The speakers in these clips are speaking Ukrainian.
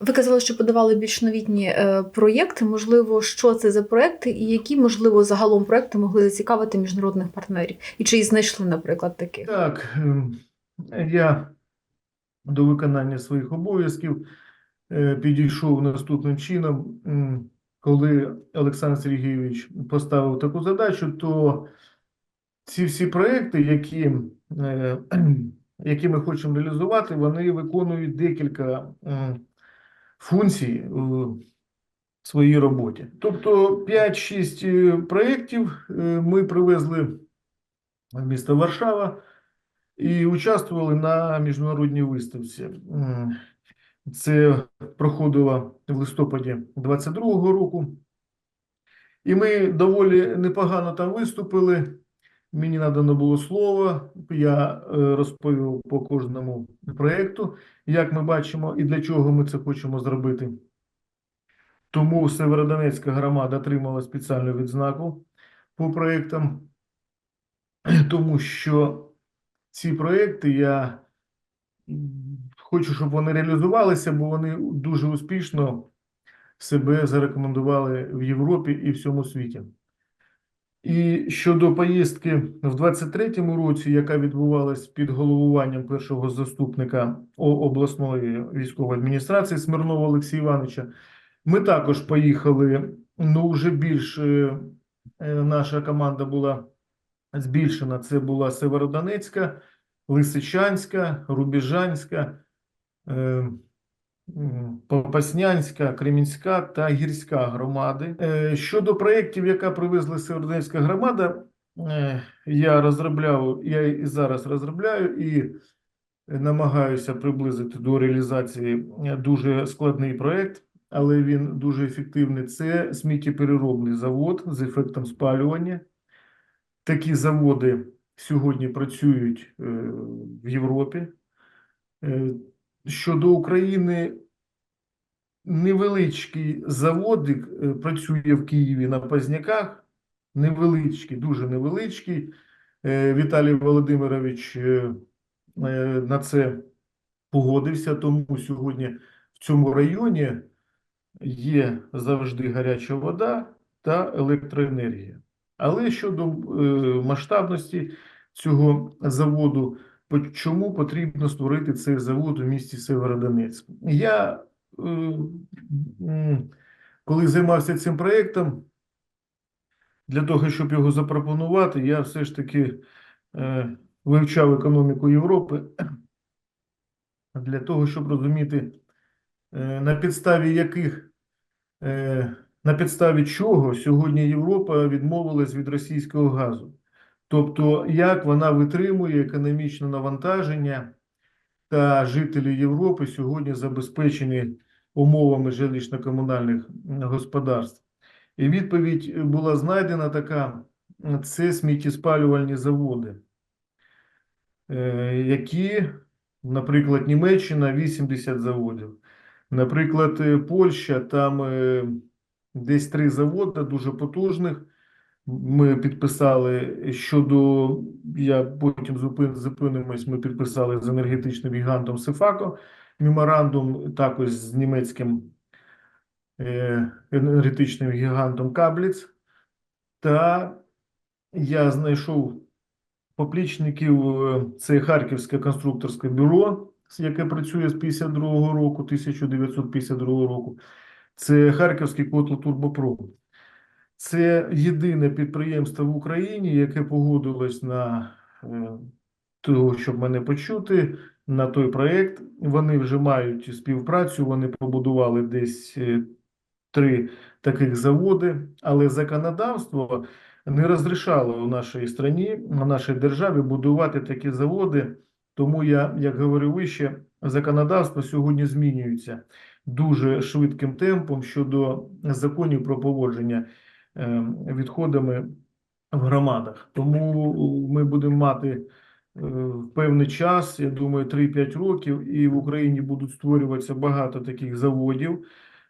Ви казали, що подавали більш новітні е, проєкти. Можливо, що це за проекти, і які, можливо, загалом проекти могли зацікавити міжнародних партнерів? І чи знайшли, наприклад, таких? Так, ем, я до виконання своїх обов'язків е, підійшов наступним чином. Коли Олександр Сергійович поставив таку задачу, то ці всі проекти, які, е, які ми хочемо реалізувати, вони виконують декілька функцій в своїй роботі. Тобто 5-6 е, проєктів е, ми привезли в місто Варшава і участвували на міжнародній виставці. Це проходило в листопаді 22-го року. І ми доволі непогано там виступили. Мені надано було слово. Я е, розповів по кожному проєкту, як ми бачимо і для чого ми це хочемо зробити. Тому Северодонецька громада отримала спеціальну відзнаку по проєктам, тому що ці проекти я хочу, щоб вони реалізувалися, бо вони дуже успішно себе зарекомендували в Європі і всьому світі. І щодо поїздки в 23-му році, яка відбувалась під головуванням першого заступника обласної військової адміністрації Смирнова Олексія Івановича, ми також поїхали. Ну, вже більш е, е, наша команда була збільшена. Це була Северодонецька, Лисичанська, Рубіжанська, е, Попаснянська, Кремінська та Гірська громади. Е, Щодо проєктів, яка привезла Северодонецька громада, е, я розробляв, я і зараз розробляю і намагаюся приблизити до реалізації е, дуже складний проєкт, але він дуже ефективний. Це сміттєпереробний завод з ефектом спалювання. Такі заводи сьогодні працюють в Європі. Щодо України, невеличкий заводик е, працює в Києві на Пазняках. Невеличкий, дуже невеличкий. Е, Віталій Володимирович е, на це погодився, тому сьогодні в цьому районі є завжди гаряча вода та електроенергія. Але щодо масштабності цього заводу, чому потрібно створити цей завод у місті Северодонецьк? Я, е, коли займався цим проєктом, для того, щоб його запропонувати, я все ж таки е, вивчав економіку Європи для того, щоб розуміти, е, на підставі яких на підставі чого сьогодні Європа відмовилась від російського газу. Тобто, як вона витримує економічне навантаження, та жителі Європи сьогодні забезпечені умовами жилищно-комунальних господарств. І відповідь була знайдена така: це сміттєспалювальні заводи, е, які, наприклад, Німеччина 80 заводів. Наприклад, е, Польща, там е, десь три заводи дуже потужних. Ми підписали щодо, я потім зупин, зупинимось, ми підписали з енергетичним гігантом Сефако меморандум, також з німецьким е, енергетичним гігантом Кабліц. Та я знайшов поплічників, е, це Харківське конструкторське бюро, яке працює з 52-го року, 1952 року. Це Харківський котел Турбопром. Це єдине підприємство в Україні, яке погодилось на е, того, щоб мене почути, на той проєкт. Вони вже мають співпрацю, вони побудували десь е, три таких заводи, але законодавство не розрішало у нашій країні, в нашій державі будувати такі заводи. Тому я, як говорив вище, законодавство сьогодні змінюється дуже швидким темпом щодо законів про поводження відходами в громадах. Тому ми будемо мати е, певний час, я думаю, 3-5 років, і в Україні будуть створюватися багато таких заводів.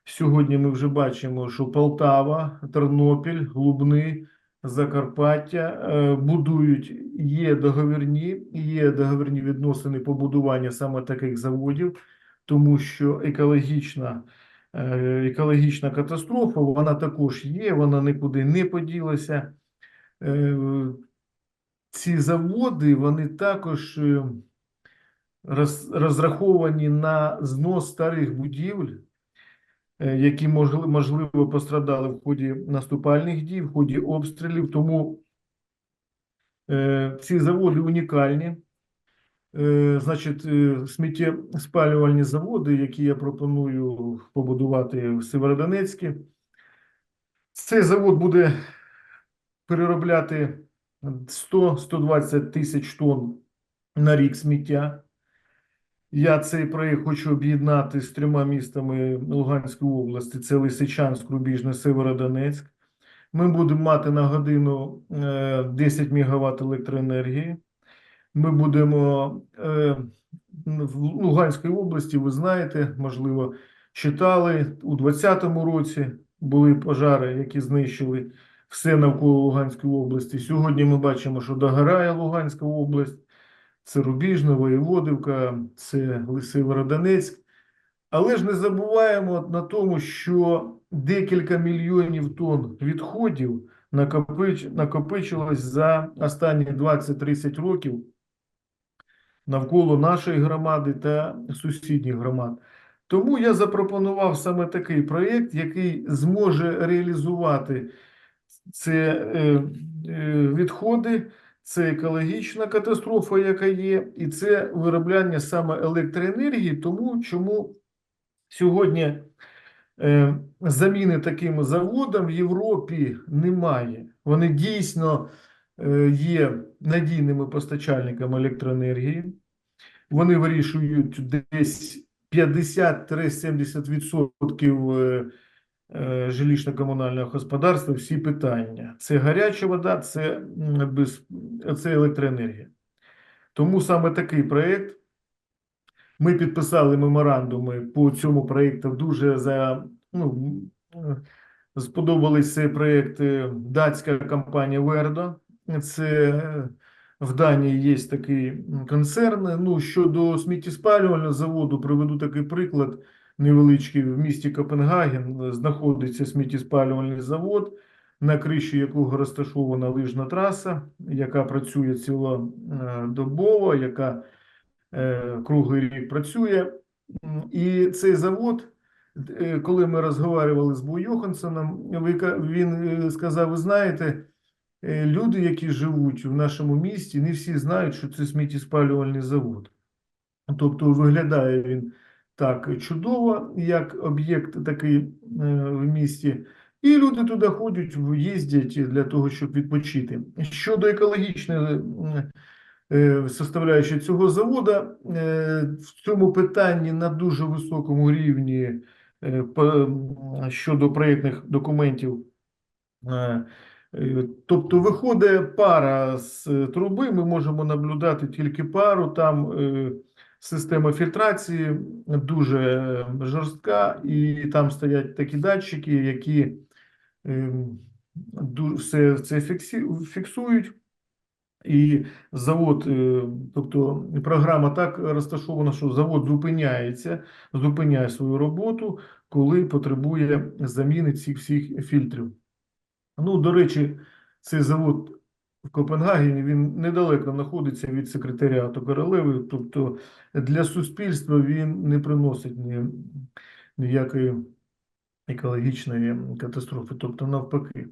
Сьогодні ми вже бачимо, що Полтава, Тернопіль, Лубни, Закарпаття е, будують, є договірні, є договірні відносини побудування саме таких заводів. тому що екологічна, е, екологічна катастрофа, вона також є, вона нікуди не поділася. Е, Ці заводи, вони також е, розраховані на знос старих будівель, е, які можливо пострадали в ході наступальних дій, в ході обстрілів. Тому е, ці заводи унікальні. Е, Значить, е, сміттєспалювальні заводи, які я пропоную побудувати в Северодонецьку. Цей завод буде переробляти 100-120 тисяч тонн на рік сміття. Я цей проєкт хочу об'єднати з трьома містами Луганської області: це Лисичанськ, Рубіжне, Северодонецьк. Ми будемо мати на годину е, 10 МВт електроенергії. Ми будемо е, в Луганській області, ви знаєте, можливо, читали у 2020 році були пожари, які знищили все навколо Луганської області. Сьогодні ми бачимо, що догорає Луганська область, це Рубіжне, Воєводивка, це Северодонецьк. Але ж не забуваємо на тому, що декілька мільйонів тонн відходів накопич, накопичилось за останні 20-30 років навколо нашої громади та сусідніх громад. Тому я запропонував саме такий проєкт, який зможе реалізувати це е, е, відходи, це екологічна катастрофа, яка є, і це виробляння саме електроенергії, тому чому сьогодні е, заміни таким заводам в Європі немає. Вони дійсно є надійними постачальниками електроенергії. Вони вирішують десь 50-70% е, е, жилищно-комунального господарства всі питання. Це гаряча вода, це, без, це електроенергія. Тому саме такий проєкт. Ми підписали меморандуми по цьому проєкту. Дуже за, ну, е, сподобались цей проєкт е, датська компанія Вердо. Це е, в Данії є такий концерн. Ну, щодо сміттєспалювального заводу, приведу такий приклад невеличкий. В місті Копенгаген знаходиться сміттєспалювальний завод, на криші якого розташована лижна траса, яка працює цілодобово, яка е, круглий рік працює. І цей завод, е, коли ми розмовляли з ви ка- він е, сказав: ви знаєте, е, люди, які живуть в нашому місті, не всі знають, що це сміттєспалювальний завод. Тобто виглядає він так чудово, як об'єкт такий е, в місті. І люди туди ходять, їздять для того, щоб відпочити. Щодо екологічної е, составляючої цього заводу, е, в цьому питанні на дуже високому рівні е, щодо проєктних документів. Е, Тобто виходить пара з е, труби, ми можемо наблюдати тільки пару, там е, система фільтрації дуже жорстка, і там стоять такі датчики, які все це фіксують. І завод, тобто програма так розташована, що завод зупиняється, зупиняє свою роботу, коли потребує заміни цих всіх фільтрів. Ну, до речі, цей завод в Копенгагені, він недалеко знаходиться від секретаріату королеви, тобто для суспільства він не приносить ні, ніякої екологічної катастрофи, тобто навпаки.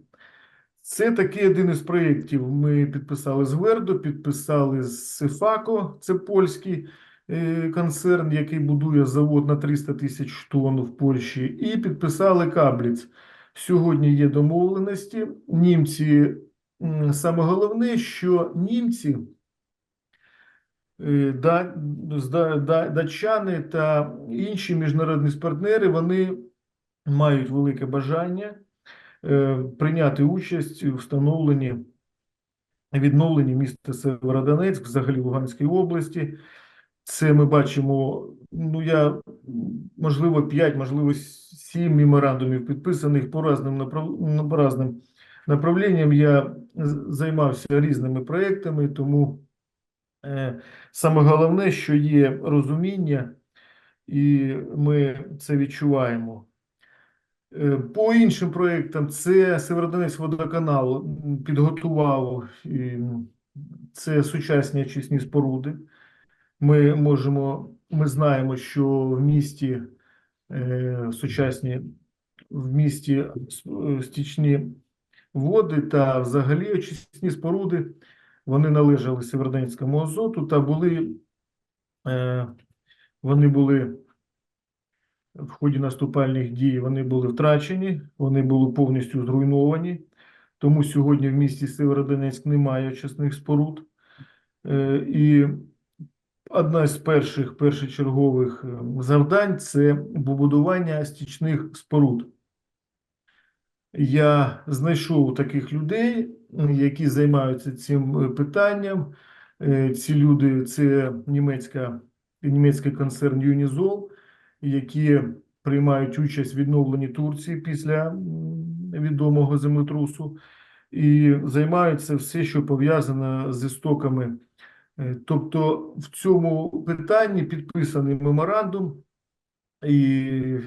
Це такий один із проєктів. Ми підписали з Вердо, підписали з Сефако, це польський е, концерн, який будує завод на 300 тисяч тонн в Польщі, і підписали Кабліц. Сьогодні є домовленості. Німці, саме головне, що німці, е, да, да- датчани та інші міжнародні партнери, вони мають велике бажання е, прийняти участь у встановленні відновленні міста Северодонецьк, взагалі Луганської області. Це ми бачимо, ну я можливо 5, можливо 7 меморандумів підписаних по разним направ... ну, по разним направленням. Я займався різними проектами, тому е, саме головне, що є розуміння і ми це відчуваємо. Е, По іншим проєктам це Северодонецький водоканал підготував і, це сучасні очисні споруди. Ми можемо, ми знаємо, що в місті е, сучасні в місті е, стічні води та взагалі очисні споруди, вони належали Сєвєродонецькому азоту та були, е, вони були в ході наступальних дій, вони були втрачені, вони були повністю зруйновані. Тому сьогодні в місті Сєвєродонецьк немає очисних споруд. І одна з перших першочергових е, завдань це побудування стічних споруд. Я знайшов таких людей, які займаються цим е, питанням. Е, Ці люди це німецька, німецький концерн Юнізол, які приймають участь в відновленні Турції після відомого землетрусу, і займаються все, що пов'язано з істоками. Е, Тобто в цьому питанні підписаний меморандум, і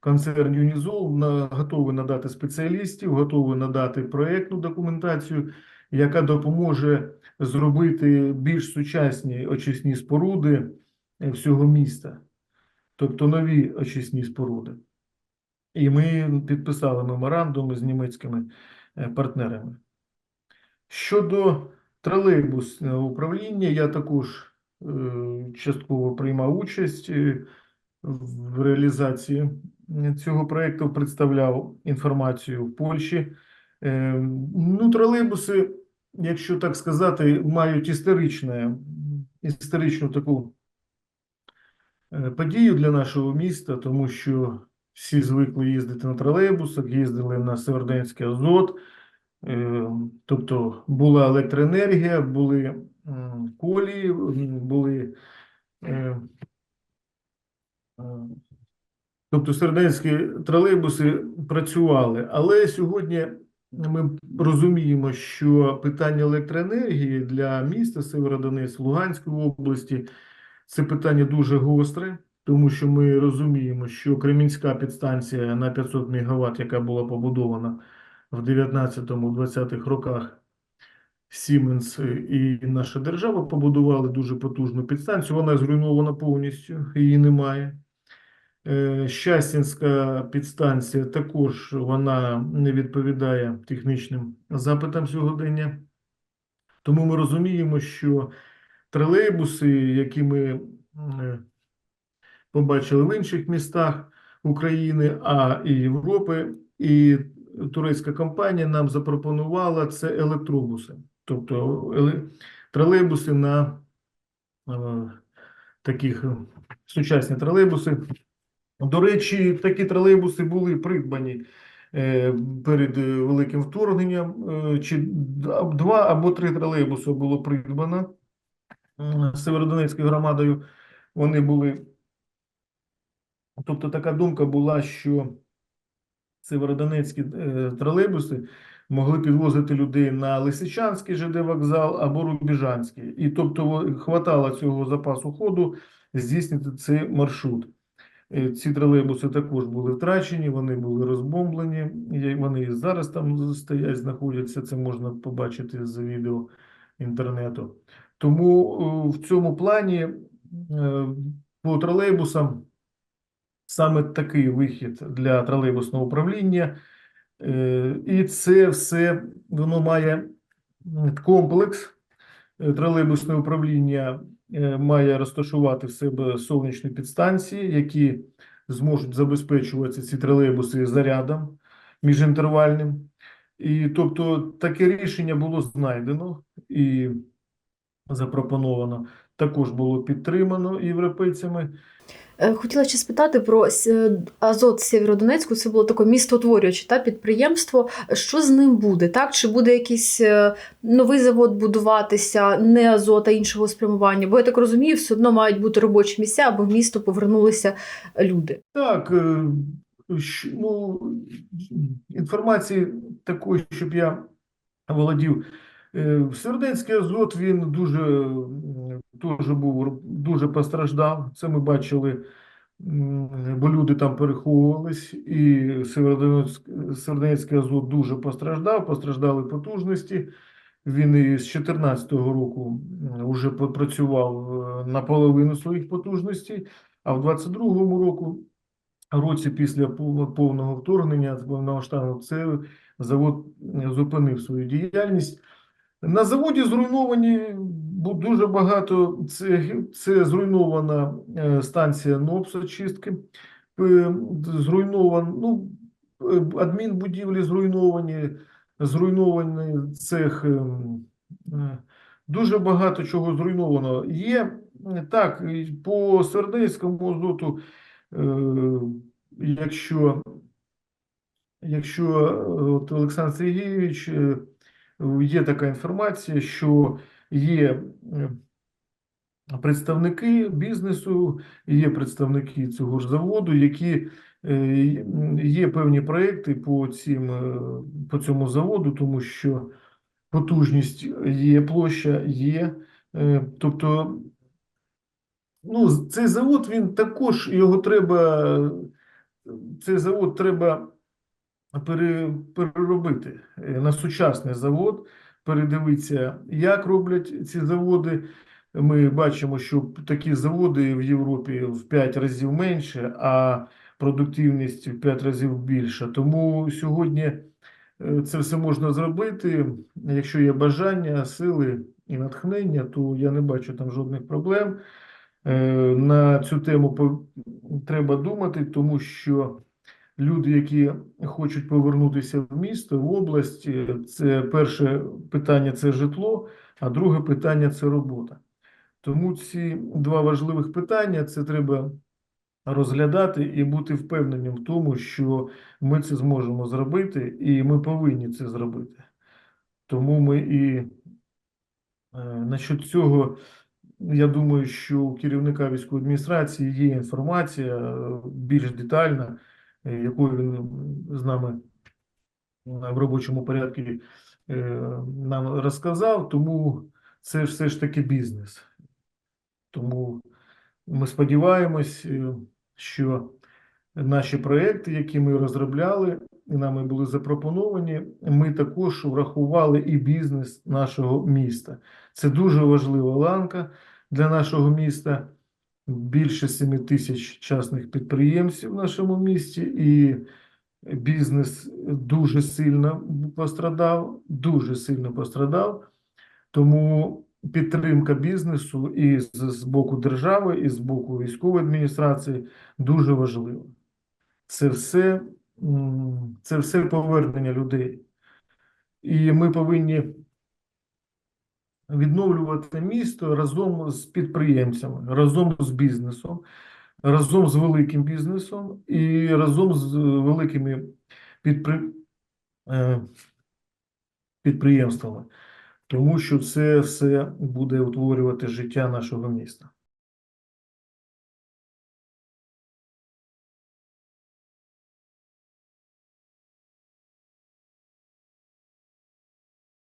концерн Юнізол готовий надати спеціалістів, готовий надати проєктну документацію, яка допоможе зробити більш сучасні очисні споруди е, всього міста, тобто нові очисні споруди. І ми підписали меморандум з німецькими е, партнерами. Щодо тролейбусного управління, я також е, частково приймав участь е, в реалізації цього проєкту, представляв інформацію в Польщі. Е, Ну, тролейбуси, якщо так сказати, мають історичне, історичну таку подію для нашого міста, тому що всі звикли їздити на тролейбусах, їздили на Северденський Азот, Тобто була електроенергія, були колії, були. е, е, Тобто серденські тролейбуси працювали, але сьогодні ми розуміємо, що питання електроенергії для міста Северодонець Луганської області це питання дуже гостре, тому що ми розуміємо, що Кремінська підстанція на 500 МВт, яка була побудована в 19-20-х роках, Siemens і наша держава побудували дуже потужну підстанцію. Вона зруйнована повністю, її немає. Е, Щастінська підстанція також вона не відповідає технічним запитам сьогодення. Тому ми розуміємо, що тролейбуси, які ми е, побачили в інших містах України, а і Європи, і турецька компанія нам запропонувала це електробуси, тобто тролейбуси на е, таких е, сучасні тролейбуси. До речі, такі тролейбуси були придбані е, перед великим вторгненням. Чи два або три тролейбуси було придбано Северодонецькою громадою. Вони були. Тобто така думка була, що северодонецькі е, тролейбуси могли підвозити людей на Лисичанський ЖД вокзал або Рубіжанський. І тобто хватало цього запасу ходу здійснити цей маршрут. Е, Ці тролейбуси також були втрачені, вони були розбомблені, вони і зараз там стоять, знаходяться. Це можна побачити з відео інтернету. Тому е, в цьому плані по тролейбусам саме такий вихід для тролейбусного управління. Е, І це все воно має комплекс. Е, Тролейбусне управління е, має розташувати в себе сонячні підстанції, які зможуть забезпечувати ці тролейбуси зарядом міжінтервальним. І тобто таке рішення було знайдено і запропоновано. Також було підтримано європейцями. Е, Хотіла ще спитати про С- Азот Сєвєродонецьку. Це було таке містотворююче та підприємство. Що з ним буде? Так чи буде якийсь е, новий завод будуватися, не азот, а іншого спрямування? Бо я так розумію, все одно мають бути робочі місця, аби в місто повернулися люди. Так, е, ну, інформації такої, щоб я володів. Е, Сверденський азот, він дуже, дуже був, дуже постраждав. Це ми бачили бо люди там переховувались, і Сєвєродонецький Азот дуже постраждав, постраждали потужності. Він і з 2014 року вже попрацював е, наполовину своїх потужностей, а в 2022 року, році після повного вторгнення з повномасштабного, це завод зупинив свою діяльність. На заводі зруйновані дуже багато. Це, це зруйнована е, станція НОПС очистки, зруйнован, ну, е, адмінбудівлі зруйновані, зруйнований цех. е, Дуже багато чого зруйновано. Є так, по Свердейському азоту, якщо, якщо от Олександр Сергійович. Є така інформація, що є е, представники бізнесу, є представники цього ж заводу, які е, є певні проекти по цим, е, по цьому заводу, тому що потужність є, площа є. Тобто, ну, цей завод, він також його треба, цей завод треба переробити е, на сучасний завод, передивитися, як роблять ці заводи. Ми бачимо, що такі заводи в Європі в 5 разів менше, а продуктивність в 5 разів більша. Тому сьогодні е, це все можна зробити. Якщо є бажання, сили і натхнення, то я не бачу там жодних проблем. Е, На цю тему треба думати, тому що люди, які хочуть повернутися в місто, в область, це перше питання це житло, а друге питання це робота. Тому ці два важливих питання це треба розглядати і бути впевненим в тому, що ми це зможемо зробити, і ми повинні це зробити. Тому ми і е, насчет цього, я думаю, що у керівника військової адміністрації є інформація е, більш детальна, якою він з нами е, в робочому порядку е, нам розказав, тому це все ж таки бізнес. Тому ми сподіваємось, е, що наші проекти, які ми розробляли і нами були запропоновані, ми також врахували і бізнес нашого міста. Це дуже важлива ланка для нашого міста. Більше 7 тисяч частних підприємців в нашому місті, і бізнес дуже сильно пострадав, дуже сильно пострадав. Тому підтримка бізнесу і з, боку держави, і з боку військової адміністрації дуже важлива. Це все, це все повернення людей. І ми повинні відновлювати місто разом з підприємцями, разом з бізнесом, разом з великим бізнесом і разом з великими підпри... е, підприємствами тому що це все буде утворювати життя нашого міста.